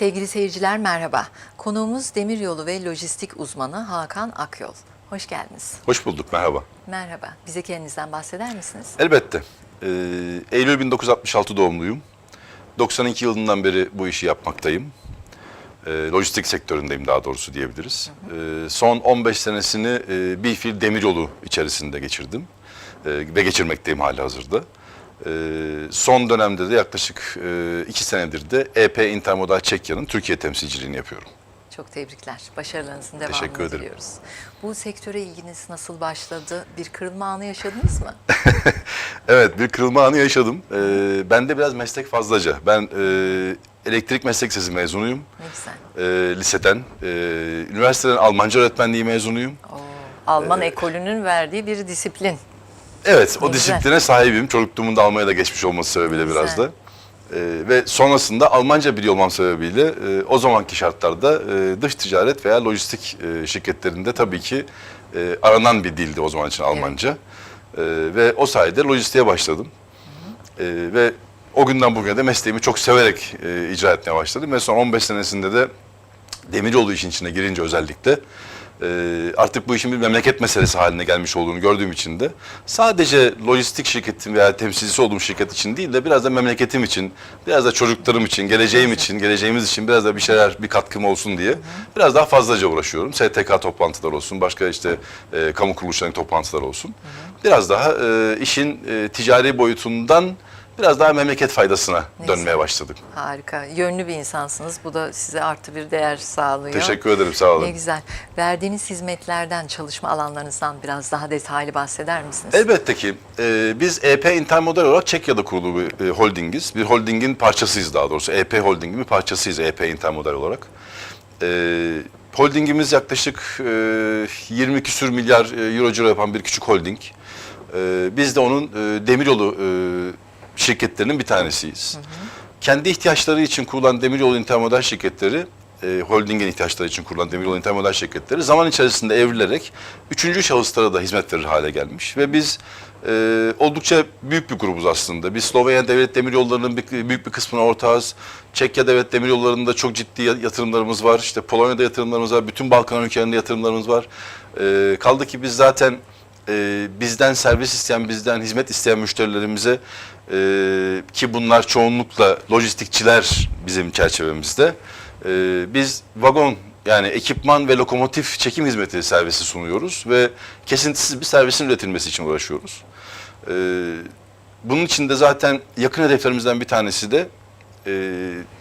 Sevgili seyirciler merhaba. Konuğumuz demiryolu ve lojistik uzmanı Hakan Akyol. Hoş geldiniz. Hoş bulduk, merhaba. Merhaba. Bize kendinizden bahseder misiniz? Elbette. Ee, Eylül 1966 doğumluyum. 92 yılından beri bu işi yapmaktayım. Ee, lojistik sektöründeyim daha doğrusu diyebiliriz. Ee, son 15 senesini e, bir fil demiryolu içerisinde geçirdim. Ee, ve geçirmekteyim hala hazırda. Ee, son dönemde de yaklaşık 2 senedir de EP Intermodal Çekya'nın Türkiye temsilciliğini yapıyorum. Çok tebrikler. Başarılarınızın devamını Teşekkür ederim. diliyoruz. Bu sektöre ilginiz nasıl başladı? Bir kırılma anı yaşadınız mı? Evet bir kırılma anı yaşadım. Ee, ben de biraz meslek fazlaca. Ben e, elektrik meslek lisesi mezunuyum. Ne güzel. E, liseden. E, üniversiteden Almanca öğretmenliği mezunuyum. Oo, Alman ekolünün verdiği bir disiplin. Evet o Ne güzel. disipline sahibim. Çocukluğumun da Almanya'da geçmiş olması sebebiyle Ne biraz güzel. da. E, ve sonrasında Almanca biliyor olmam sebebiyle e, o zamanki şartlarda e, dış ticaret veya lojistik e, şirketlerinde tabii ki e, aranan bir dildi o zaman için Almanca. E, ve o sayede lojistiğe başladım. E, ve o günden bugüne de mesleğimi çok severek e, icra etmeye başladım. Ve son 15 senesinde de demiryolu işin içine girince özellikle e, artık bu işin bir memleket meselesi haline gelmiş olduğunu gördüğüm için de sadece lojistik şirketin veya temsilcisi olduğum şirket için değil de biraz da memleketim için, biraz da çocuklarım için, geleceğim için, geleceğimiz için biraz da bir şeyler, bir katkım olsun diye biraz daha fazlaca uğraşıyorum. STK toplantılar olsun, başka işte e, kamu kuruluşlarının toplantıları olsun. Biraz daha e, işin e, ticari boyutundan biraz daha memleket faydasına Ne dönmeye başladık. Harika. Yönlü bir insansınız. Bu da size artı bir değer sağlıyor. Teşekkür ederim, sağ olun. Ne güzel. Verdiğiniz hizmetlerden, çalışma alanlarınızdan biraz daha detaylı bahseder misiniz? Elbette ki. Ee, biz EP Intermodal olarak Çekya'da kurulu bir e, holdingiz. Bir holdingin parçasıyız daha doğrusu. EP Holding'in bir parçasıyız EP Intermodal olarak. Ee, holdingimiz yaklaşık e, 20 küsür milyar e, euro ciro yapan bir küçük holding. Ee, biz de onun e, demiryolu e, şirketlerinin bir tanesiyiz. Kendi ihtiyaçları için kurulan demiryolu intermodal şirketleri e, holdingin ihtiyaçları için kurulan demiryolu intermodal şirketleri zaman içerisinde evrilerek üçüncü şahıslara da hizmet verir hale gelmiş. Ve biz e, oldukça büyük bir grubuz aslında. Biz Slovenya Devlet Demiryolları'nın bir, büyük bir kısmına ortağız. Çekya Devlet Demiryolları'nda çok ciddi ya- yatırımlarımız var. İşte Polonya'da yatırımlarımız var. Bütün Balkan ülkelerinde yatırımlarımız var. E, kaldı ki biz zaten e, bizden servis isteyen, bizden hizmet isteyen müşterilerimize e, ki bunlar çoğunlukla lojistikçiler bizim çerçevemizde. e, biz vagon yani ekipman ve lokomotif çekim hizmeti servisi sunuyoruz ve kesintisiz bir servisin üretilmesi için uğraşıyoruz. E, bunun için de zaten yakın hedeflerimizden bir tanesi de e,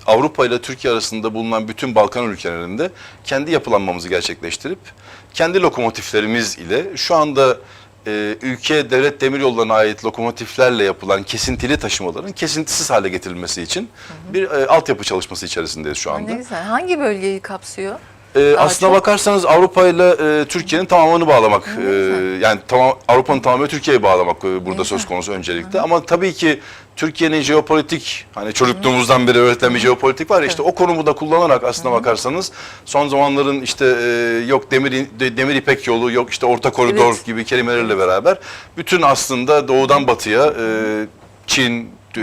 Avrupa ile Türkiye arasında bulunan bütün Balkan ülkelerinde kendi yapılanmamızı gerçekleştirip kendi lokomotiflerimiz ile şu anda e, ülke devlet demiryollarına ait lokomotiflerle yapılan kesintili taşımaların kesintisiz hale getirilmesi için bir e, altyapı çalışması içerisindeyiz şu anda. Ne güzel. Hangi bölgeyi kapsıyor? Daha aslına çok- bakarsanız Avrupa ile e, Türkiye'nin tamamını bağlamak, e, yani tamam Avrupa'nın tamamı Türkiye'yi bağlamak e, burada güzel. söz konusu öncelikle. Ama tabii ki Türkiye'nin jeopolitik, hani çocukluğumuzdan beri öğretilen bir jeopolitik var ya işte o konumu da kullanarak aslına bakarsanız son zamanların işte e, yok demir de- demir ipek yolu, yok işte orta koridor Evet. gibi kelimelerle beraber bütün aslında doğudan batıya e, Çin, e,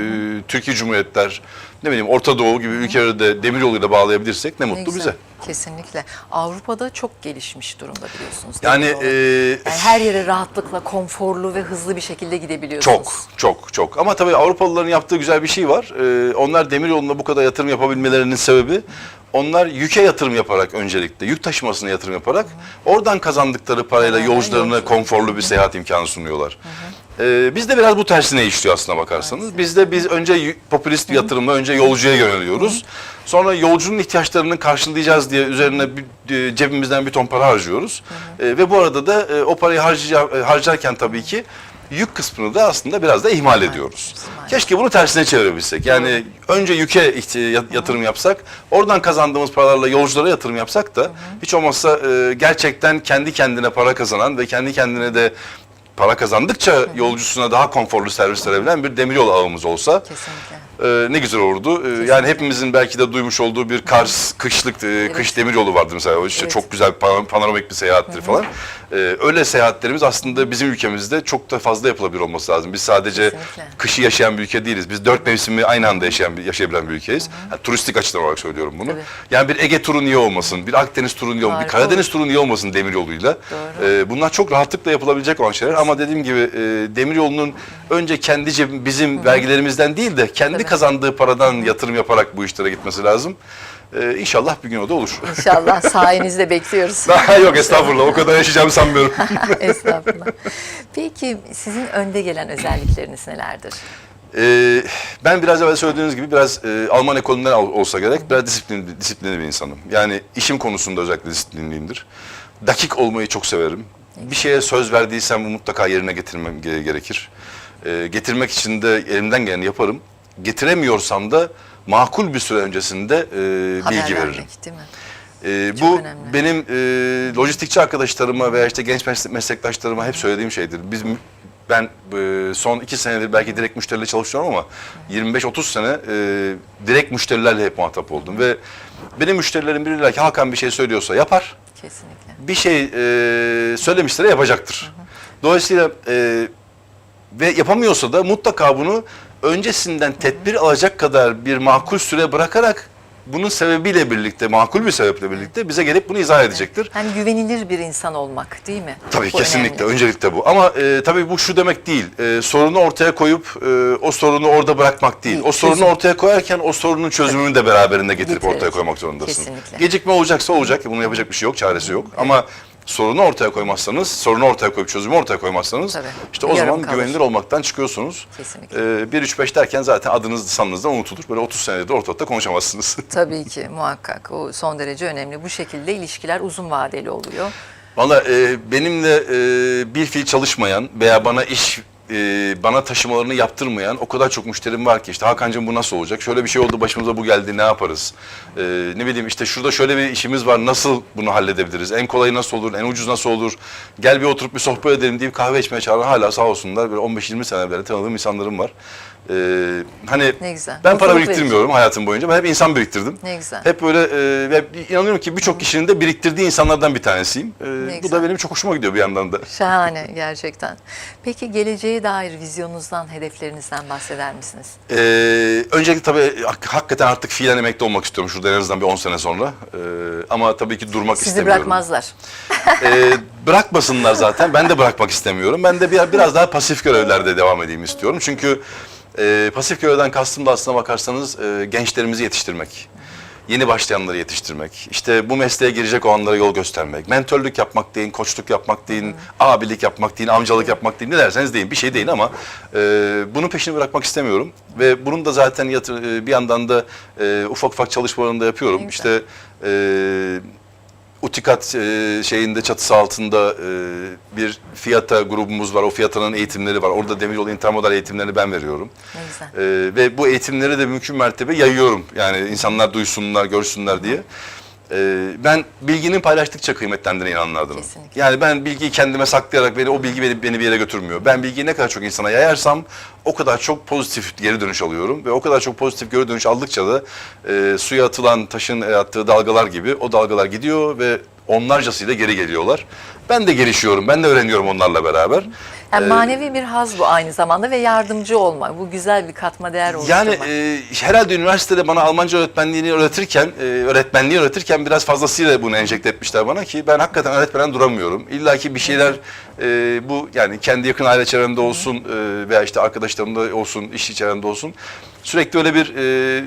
Türkiye Cumhuriyetler, ne bileyim Orta Doğu gibi ülkeleri de demir yoluyla bağlayabilirsek ne Ne mutlu güzel. bize. Kesinlikle. Avrupa'da çok gelişmiş durumda biliyorsunuz. Yani e, Yani her yere rahatlıkla, konforlu ve hızlı bir şekilde gidebiliyorsunuz. çok çok çok ama tabii Avrupalıların yaptığı güzel bir şey var. Ee, onlar demir yoluna bu kadar yatırım yapabilmelerinin sebebi onlar yüke yatırım yaparak öncelikle yük taşımasına yatırım yaparak oradan kazandıkları parayla yolcularına konforlu bir seyahat imkanı sunuyorlar. Ee, bizde biraz bu tersine işliyor aslına bakarsanız. Bizde biz önce popülist yatırımla önce yolcuya yöneliyoruz. Sonra yolcunun ihtiyaçlarını karşılayacağız diye üzerine bir- e, cebimizden bir ton para harcıyoruz. Ee, ve bu arada da e, o parayı harcaya- e, harcarken tabii ki yük kısmını da aslında biraz da ihmal ediyoruz. Keşke bunu tersine çevirebilsek. Yani önce yüke yatırım yapsak, oradan kazandığımız paralarla yolculara yatırım yapsak da hiç olmazsa e, gerçekten kendi kendine para kazanan ve kendi kendine de para kazandıkça yolcusuna daha konforlu servis verebilen bir demiryolu ağımız olsa Kesinlikle. e, ne güzel olurdu. E, yani hepimizin belki de duymuş olduğu bir Kars kışlık e, kış demiryolu vardır mesela. O işte Evet. çok güzel pan- panoramik bir seyahattir falan. E, öyle seyahatlerimiz aslında bizim ülkemizde çok da fazla yapılabilir olması lazım. Biz sadece Kesinlikle. kışı yaşayan bir ülke değiliz. Biz dört mevsimi aynı anda yaşayan yaşayabilen bir ülkeyiz. Ha, turistik açıdan olarak söylüyorum bunu. Tabii. Yani bir Ege turu niye olmasın? Bir Akdeniz turu niye olmasın? Bir Karadeniz turu niye olmasın demiryoluyla? E, bunlar çok rahatlıkla yapılabilecek olan şeyler ama dediğim gibi e, demiryolunun önce kendi cebim, bizim vergilerimizden değil de kendi kazandığı paradan yatırım yaparak bu işlere gitmesi lazım. E, inşallah bir gün o da olur. İnşallah sayenizde bekliyoruz. Daha yok estağfurullah o kadar yaşayacağımı sanmıyorum. Estağfurullah. Peki sizin önde gelen özellikleriniz nelerdir? Ee, ben biraz evvel söylediğiniz gibi biraz e, Alman ekolünden ol- olsa gerek biraz disiplinli, disiplinli bir insanım. Yani işim konusunda özellikle disiplinliyimdir. Dakik olmayı çok severim. Bir şeye söz verdiysem bu mutlaka yerine getirmem ge- gerekir. Ee, getirmek için de elimden geleni yaparım. Getiremiyorsam da makul bir süre öncesinde e, Haber bilgi veririm. vermek değil mi? Çok bu önemli. benim e, lojistikçi arkadaşlarıma veya işte genç mes- meslektaşlarıma hep söylediğim şeydir. Biz ben e, son iki senedir belki direkt müşteriyle çalışıyorum ama 25-30 sene e, direkt müşterilerle hep muhatap oldum ve benim müşterilerim biriyle ki Hakan bir şey söylüyorsa yapar, Kesinlikle. bir şey e, söylemişse de yapacaktır. Dolayısıyla e, ve yapamıyorsa da mutlaka bunu öncesinden tedbir alacak kadar bir makul süre bırakarak bunun sebebiyle birlikte, makul bir sebeple birlikte bize gelip bunu izah edecektir. Hani güvenilir bir insan olmak değil mi? Tabii Bu kesinlikle. önemli. Öncelikle bu. Ama e, tabii bu şu demek değil. E, sorunu ortaya koyup e, o sorunu orada bırakmak değil. Değil, o sorunu çözüm. ortaya koyarken o sorunun çözümünü de beraberinde getirip Getirerek. ortaya koymak zorundasın. Kesinlikle. Gecikme olacaksa olacak. Bunun yapacak bir şey yok, çaresi yok. Ama sorunu ortaya koymazsanız, sorunu ortaya koyup çözümü ortaya koymazsanız Tabii. işte o Yarım zaman kalır. güvenilir olmaktan çıkıyorsunuz. Kesinlikle. E, 1 3 5 derken zaten adınız sanınızdan unutulur. Böyle 30 senedir ortalıkta konuşamazsınız. Tabii ki muhakkak. O son derece önemli. Bu şekilde ilişkiler uzun vadeli oluyor. Valla e, benimle e, bir fiil çalışmayan veya bana iş e, bana taşımalarını yaptırmayan o kadar çok müşterim var ki işte Hakan'cığım bu nasıl olacak? Şöyle bir şey oldu başımıza bu geldi ne yaparız? E, ne bileyim işte şurada şöyle bir işimiz var nasıl bunu halledebiliriz? En kolayı nasıl olur? En ucuz nasıl olur? Gel bir oturup bir sohbet edelim deyip kahve içmeye çağıran hala sağ olsunlar böyle 15-20 sene beri tanıdığım insanlarım var. E, hani Ne güzel. ben para Mutluluk biriktirmiyorum hayatım boyunca. Ben hep insan biriktirdim. Ne güzel. Hep böyle e, ve inanıyorum ki birçok kişinin de biriktirdiği insanlardan bir tanesiyim. E, bu güzel. da benim çok hoşuma gidiyor bir yandan da. Şahane gerçekten. Peki geleceğe dair vizyonunuzdan, hedeflerinizden bahseder misiniz? E, öncelikle tabii hak- hakikaten artık fiilen emekli olmak istiyorum şurada en azından bir 10 sene sonra. E, ama tabii ki durmak Sizi istemiyorum. bırakmazlar. E, bırakmasınlar zaten. Ben de bırakmak istemiyorum. Ben de bir, biraz daha pasif görevlerde devam edeyim istiyorum. Çünkü e, pasif görevden kastım da aslına bakarsanız e, gençlerimizi yetiştirmek. Yeni başlayanları yetiştirmek, işte bu mesleğe girecek olanlara yol göstermek, mentörlük yapmak deyin, koçluk yapmak deyin, abilik yapmak deyin, amcalık yapmak deyin, ne derseniz deyin, bir şey deyin ama e, bunun peşini bırakmak istemiyorum. Ve bunun da zaten yatır, e, bir yandan da e, ufak ufak çalışmalarını da yapıyorum. İşte e, Utikat e, şeyinde çatısı altında e, bir fiyata grubumuz var. O fiyatanın eğitimleri var. Orada demiryolu intermodal eğitimlerini ben veriyorum. Ne güzel. E, ve bu eğitimleri de mümkün mertebe yayıyorum. Yani insanlar duysunlar, görsünler diye. E, ben bilginin paylaştıkça kıymetlendiğine inananlardanım. Kesinlikle. Yani ben bilgiyi kendime saklayarak beni o bilgi beni, beni bir yere götürmüyor. Ben bilgiyi ne kadar çok insana yayarsam o kadar çok pozitif geri dönüş alıyorum ve o kadar çok pozitif geri dönüş aldıkça da e, suya atılan taşın attığı dalgalar gibi o dalgalar gidiyor ve onlarcasıyla geri geliyorlar. Ben de gelişiyorum, ben de öğreniyorum onlarla beraber. Yani Ee, manevi bir haz bu aynı zamanda ve yardımcı olma. Bu güzel bir katma değer oluşturmak. Yani e, herhalde üniversitede bana Almanca öğretmenliğini öğretirken, e, öğretmenliği öğretirken biraz fazlasıyla bunu enjekte etmişler bana ki ben hakikaten öğretmenen duramıyorum. İlla ki bir şeyler e, bu yani kendi yakın aile çevremde olsun e, veya işte arkadaşlarımda olsun, iş çevremde olsun sürekli öyle bir e,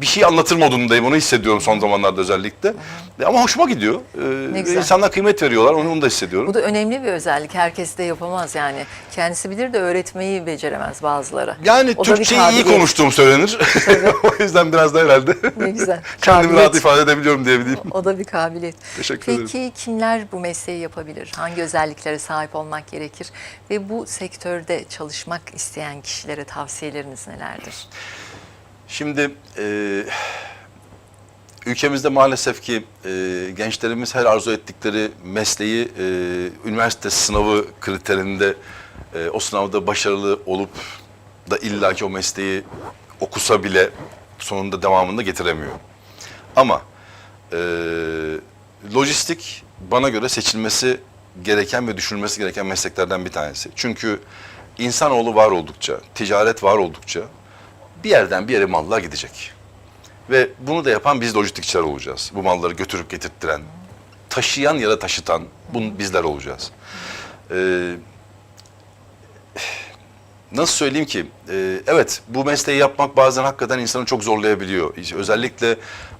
bir şey anlatır modundayım. Onu hissediyorum son zamanlarda özellikle. E, Ama hoşuma gidiyor. E, Ne güzel. insanlar kıymet veriyorlar. Onu, onu da hissediyorum. Bu da önemli bir özellik. Herkes de yapamaz yani. Kendisi bilir de öğretmeyi beceremez bazıları. Yani O Türkçeyi iyi konuştuğum söylenir. o yüzden biraz da herhalde Ne güzel. kendimi rahat ifade edebiliyorum diyebileyim. O da bir kabiliyet. Teşekkür Peki ederim. kimler bu mesleği yapabilir? Hangi özelliklere sahip olmak gerekir? Ve bu sektörde çalışmak isteyen kişilere tavsiyeleriniz nelerdir? Şimdi e, ülkemizde maalesef ki e, gençlerimiz her arzu ettikleri mesleği e, üniversite sınavı kriterinde e, o sınavda başarılı olup da illaki o mesleği okusa bile sonunda devamında getiremiyor. Ama e, lojistik bana göre seçilmesi gereken ve düşünülmesi gereken mesleklerden bir tanesi. Çünkü insanoğlu var oldukça, ticaret var oldukça bir yerden bir yere mallar gidecek. Ve bunu da yapan biz lojistikçiler olacağız. Bu malları götürüp getirttiren, taşıyan ya da taşıtan bunu bizler olacağız. Ee, nasıl söyleyeyim ki? Ee, evet bu mesleği yapmak bazen hakikaten insanı çok zorlayabiliyor. Özellikle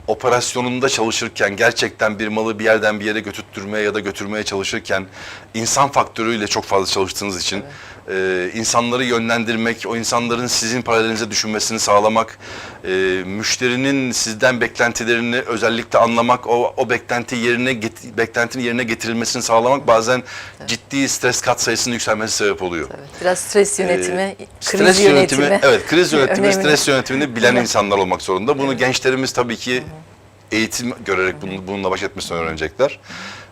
operasyonunda çalışırken gerçekten bir malı bir yerden bir yere götürtmeye ya da götürmeye çalışırken insan faktörüyle çok fazla çalıştığınız için e, insanları yönlendirmek, o insanların sizin paralelinize düşünmesini sağlamak, e, müşterinin sizden beklentilerini özellikle anlamak, o, o beklenti yerine get- beklentinin yerine getirilmesini sağlamak bazen ciddi stres kat sayısının yükselmesi sebep oluyor. Evet, biraz stres yönetimi, Ee, kriz stres yönetimi. evet kriz yönetimi, önemli. stres yönetimini bilen Evet. insanlar olmak zorunda. Bunu gençlerimiz tabii ki eğitim görerek bunu, bununla baş etmesini öğrenecekler.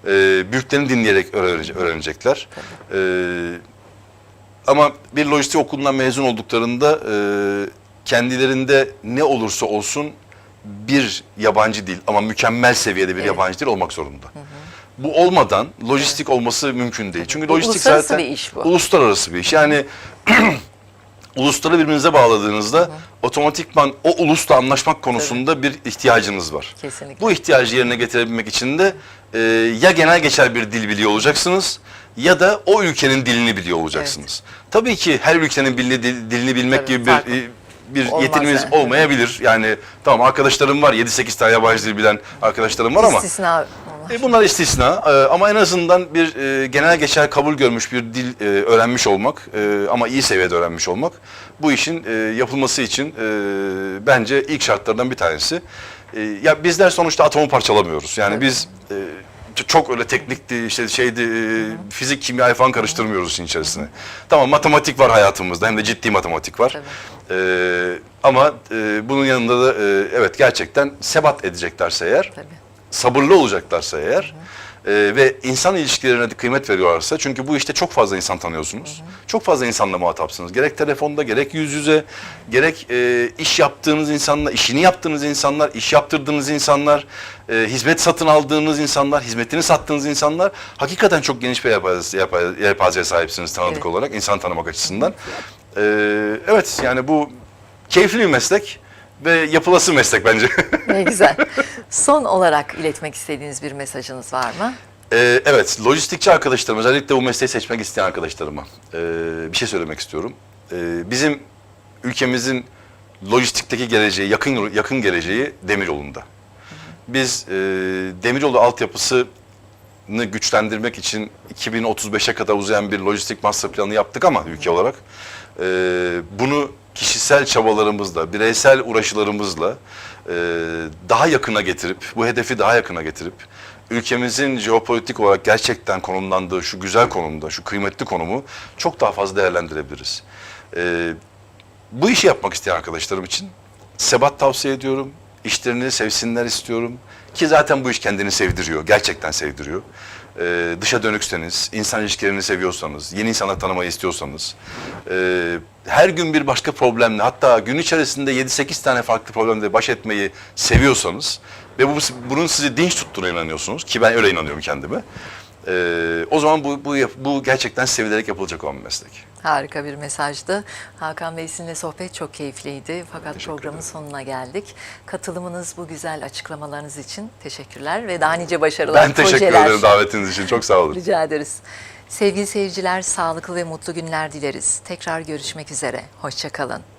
Ee, büyüklerini dinleyerek öğrenece- öğrenecekler. Ee, ama bir lojistik okulundan mezun olduklarında e, kendilerinde ne olursa olsun bir yabancı dil ama mükemmel seviyede bir yabancı dil olmak zorunda. Bu olmadan lojistik olması mümkün değil. Çünkü lojistik uluslararası zaten bir iş bu. uluslararası bir iş. Yani ulusları birbirinize bağladığınızda otomatikman o ulusla anlaşmak konusunda bir ihtiyacınız var. Kesinlikle. Bu ihtiyacı yerine getirebilmek için de e, ya genel geçer bir dil biliyor olacaksınız ya da o ülkenin dilini biliyor olacaksınız. Tabii ki her ülkenin dilini, dil- dilini bilmek Tabii, gibi bir farklı. e, bir Olmaz yani. olmayabilir. Yani tamam arkadaşlarım var 7-8 tane yabancı dil bilen arkadaşlarım var ama İstisna. E, bunlar istisna Ee, ama en azından bir e, genel geçer kabul görmüş bir dil e, öğrenmiş olmak e, ama iyi seviyede öğrenmiş olmak bu işin e, yapılması için e, bence ilk şartlardan bir tanesi. E, ya bizler sonuçta atomu parçalamıyoruz. Yani biz e, çok öyle teknikti, işte şeydi, e, fizik, kimya falan karıştırmıyoruz işin içerisine. Tamam matematik var hayatımızda hem de ciddi matematik var. Tabii. E, ama e, bunun yanında da e, evet gerçekten sebat edeceklerse eğer Tabii. Sabırlı olacaklarsa eğer e, ve insan ilişkilerine de kıymet veriyorlarsa çünkü bu işte çok fazla insan tanıyorsunuz. Çok fazla insanla muhatapsınız. Gerek telefonda gerek yüz yüze gerek e, iş yaptığınız insanlar, işini yaptığınız insanlar, iş yaptırdığınız insanlar, e, hizmet satın aldığınız insanlar, hizmetini sattığınız insanlar hakikaten çok geniş bir yelpaze- yelpa- yelpazeye sahipsiniz tanıdık Evet. olarak, insan tanımak açısından. E, evet yani bu keyifli bir meslek ve yapılası meslek bence. Ne güzel. Son olarak iletmek istediğiniz bir mesajınız var mı? Ee, evet, lojistikçi arkadaşlarım, özellikle bu mesleği seçmek isteyen arkadaşlarıma ee, bir şey söylemek istiyorum. Ee, bizim ülkemizin lojistikteki geleceği, yakın yakın geleceği demiryolunda. Biz e, demiryolu altyapısını güçlendirmek için 2035'e kadar uzayan bir lojistik master planı yaptık ama ülke olarak e, bunu kişisel çabalarımızla, bireysel uğraşılarımızla e, daha yakına getirip, bu hedefi daha yakına getirip ülkemizin jeopolitik olarak gerçekten konumlandığı şu güzel konumda, şu kıymetli konumu çok daha fazla değerlendirebiliriz. E, bu işi yapmak isteyen arkadaşlarım için sebat tavsiye ediyorum. İşlerini sevsinler istiyorum. Ki zaten bu iş kendini sevdiriyor. Gerçekten sevdiriyor. Ee, dışa dönükseniz, insan ilişkilerini seviyorsanız, yeni insanlar tanımayı istiyorsanız, e, her gün bir başka problemle, hatta gün içerisinde 7-8 tane farklı problemle baş etmeyi seviyorsanız ve bu, bunun sizi dinç tuttuğuna inanıyorsunuz ki ben öyle inanıyorum kendime. e, o zaman bu, bu, bu gerçekten sevilerek yapılacak olan bir meslek. Harika bir mesajdı. Hakan Bey sizinle sohbet çok keyifliydi. Fakat Teşekkür programın ederim. sonuna geldik. Katılımınız, bu güzel açıklamalarınız için teşekkürler ve daha nice başarılar, Ben teşekkür projeler. ederim davetiniz için. Çok sağ olun. Rica ederiz. Sevgili seyirciler, sağlıklı ve mutlu günler dileriz. Tekrar görüşmek üzere. Hoşçakalın.